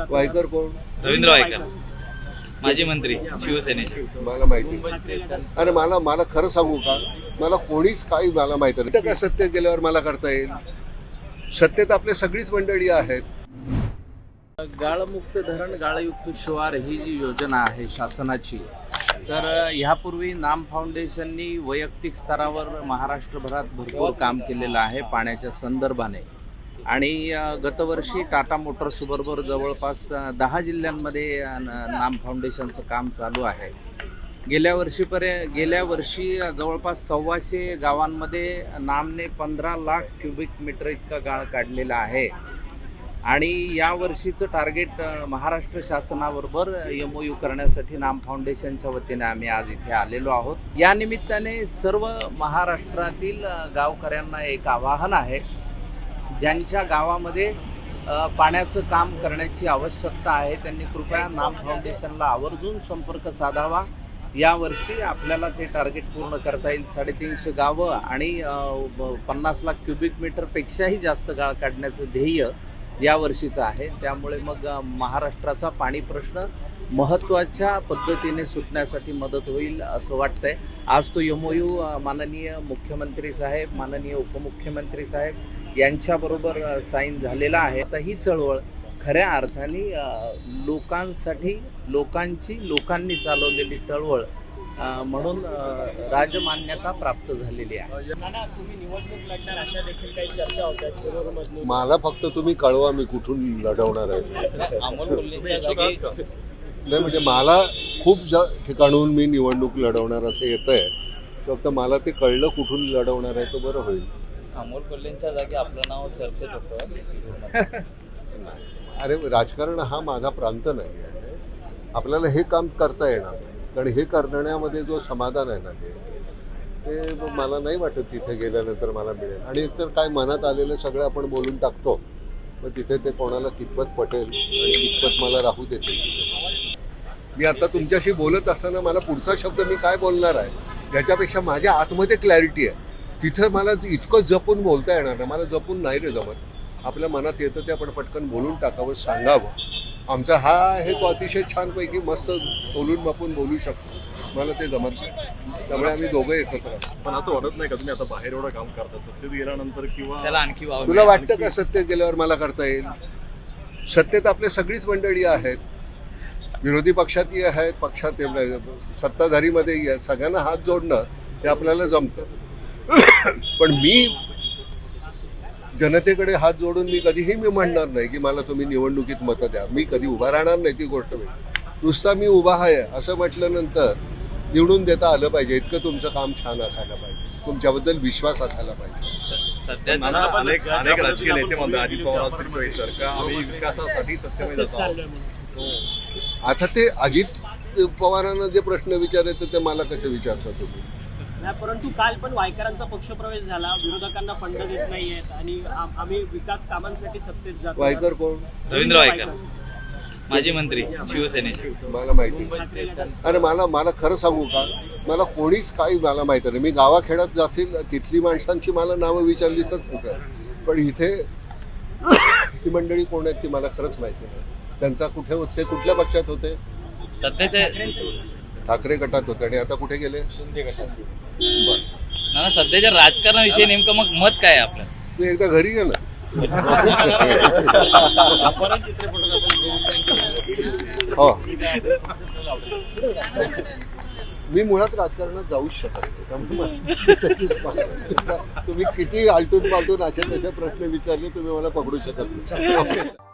वायकर कोण? रवींद्र वायकर. माजी मंत्री शिवसेनेचे. मला माहिती नाही. अरे मला मला खरं सांगू का? मला कोणीच काही मला माहिती नाही. का सत्तेत गेल्यावर मला करता येईल? सत्तेत आपल्या सगळीच मंडळी आहेत. गाळमुक्त धरण गाळयुक्त शिवार ही जी योजना आहे शासनाची तर अ, ह्यापूर्वी नाम फाउंडेशननी वैयक्तिक स्तरावर महाराष्ट्रभरात भरपूर काम केलेलं आहे पाण्याच्या संदर्भाने. आणि गतवर्षी टाटा मोटर्स बरोबर जवळपास दहा जिल्ह्यांमध्ये न- नाम फाउंडेशनचं काम चालू आहे. गेल्या वर्षीपर्यंत गेल्या वर्षी जवळपास सव्वाशे गावांमध्ये नामने पंधरा लाख क्युबिक मीटर इतका गाळ काढलेला आहे. आणि या वर्षीचं टार्गेट महाराष्ट्र शासनाबरोबर एम ओ यू करण्यासाठी नाम फाउंडेशनच्या वतीने आम्ही आज इथे आलेलो आहोत. या निमित्ताने सर्व महाराष्ट्रातील गावकऱ्यांना एक आवाहन आहे. ज्यांच्या गावामध्ये पाण्याचं काम करण्याची आवश्यकता आहे त्यांनी कृपया नाम फाउंडेशनला आवर्जून संपर्क साधावा. यावर्षी आपल्याला ते टार्गेट पूर्ण करता येईल. साडेतीनशे गावं आणि पन्नास लाख क्युबिक मीटरपेक्षाही जास्त गाळ काढण्याचं ध्येय या वर्षीचं आहे. त्यामुळे मग महाराष्ट्राचा पाणी प्रश्न महत्त्वाच्या पद्धतीने सुटण्यासाठी मदत होईल असं वाटतंय. आज तो यमोयू माननीय मुख्यमंत्री साहेब माननीय उपमुख्यमंत्री साहेब यांच्याबरोबर साईन झालेला आहे. आता ही चळवळ खऱ्या अर्थाने लोकांसाठी लोकांची लोकांनी चालवलेली चळवळ म्हणून राजमान्यता प्राप्त झालेली आहे. नाना तुम्ही निवडणूक लढणार अशा देखील काही चर्चा होत्या शिरूरमधून मला फक्त तुम्ही कळवा मी कुठून लढवणार आहे. नाही म्हणजे मला खूप ज ठिकाणून मी निवडणूक लढवणार असं येत आहे फक्त मला ते कळलं कुठून लढवणार आहे तो बरं होईल. अमोल कोल्हेंच्या जागी आपलं नाव चर्चेत होतं. अरे राजकारण हा माझा प्रांत नाही आहे. आपल्याला हे काम करता येणार नाही. कारण हे करण्यामध्ये जो समाधान आहे ना ते ते मला नाही वाटत तिथे गेल्यानंतर मला मिळेल. आणि एकतर काय मनात आलेलं सगळं आपण बोलून टाकतो मग तिथे ते कोणाला कितपत पटेल आणि कितपत मला राहू देतील. तिथे. मी आता तुमच्याशी बोलत असताना मला पुढचा शब्द मी काय बोलणार आहे याच्यापेक्षा माझ्या आतमध्ये क्लॅरिटी आहे. तिथं मला इतकं जपून बोलता येणार नाही मला जपून नाही रे जमत. आपल्या मनात येतं ते आपण पटकन बोलून टाकावं सांगावं. आमचा हा हे तो अतिशय छानपैकी मस्त बोलून बापून बोलू शकतो. मला ते जमत नाही. त्यामुळे आम्ही दोघं एकत्र असतो. पण असं वाटत नाही का तुम्ही आता बाहेर एवढं काम करता? सत्तेत गेल्यानंतर किंवा त्याला आणखी वाव तुला. वाटतं का सत्तेत गेल्यावर मला करता येईल? सत्तेत आपल्या सगळीच मंडळी आहेत. विरोधी पक्षातही आहेत पक्षात सत्ताधारीमध्येही आहेत सगळ्यांना हात जोडणं हे आपल्याला जमतं. पण मी जनतेकडे हात जोडून मी कधीही मी म्हणणार नाही की मला तुम्ही निवडणुकीत मतं द्या. मी कधी उभा राहणार नाही ती गोष्ट मी नुसता मी उभा आहे असं म्हटल्यानंतर निवडून देता आलं पाहिजे. इतकं तुमचं काम छान असायला पाहिजे. तुमच्याबद्दल विश्वास असायला पाहिजे. सध्याचं नाना अनेक अनेक राजकीय नेते म्हणतात अजित पवार असतील किंवा इतर का आम्ही विकासासाठी सत्तेमध्ये सत्तेत जातो आहोत. चाललोय म्हणून. आता ते अजित पवारांना जे प्रश्न विचारायचे ते मला कसे विचारता तुम्ही? नाही, परंतु काल पण वायकरांचा पक्षप्रवेश झाला. विरोधकांना फंड देत नाहीयेत आणि आम- आम्ही विकास कामांसाठी सत्तेत जातो. वायकर कोण? रवींद्र वायकर. माजी मंत्री शिवसेनेचे. मला माहिती नाही. अरे मला मला खरं सांगू का? मला कोणीच काही मला माहिती नाही. मी गावाखेड्यात जातील तिथली माणसांची मला नावं विचारलीच होतं पण इथे ही मंडळी कोण आहेत ती मला खरंच माहिती नाही. त्यांचा कुठे होते कुठल्या पक्षात होते? सध्याचे ठाकरे गटात होते आणि आता कुठे गेले? बरं. सध्याच्या राजकारणाविषयी नेमकं मग मत काय आहे आपलं? मी एकदा घरी गेलो. हो. मी मुळात राजकारणात जाऊच शकत तुम्ही किती आलटून पालटून अशा त्याचे प्रश्न विचारले तुम्ही मला पकडू शकत नाही.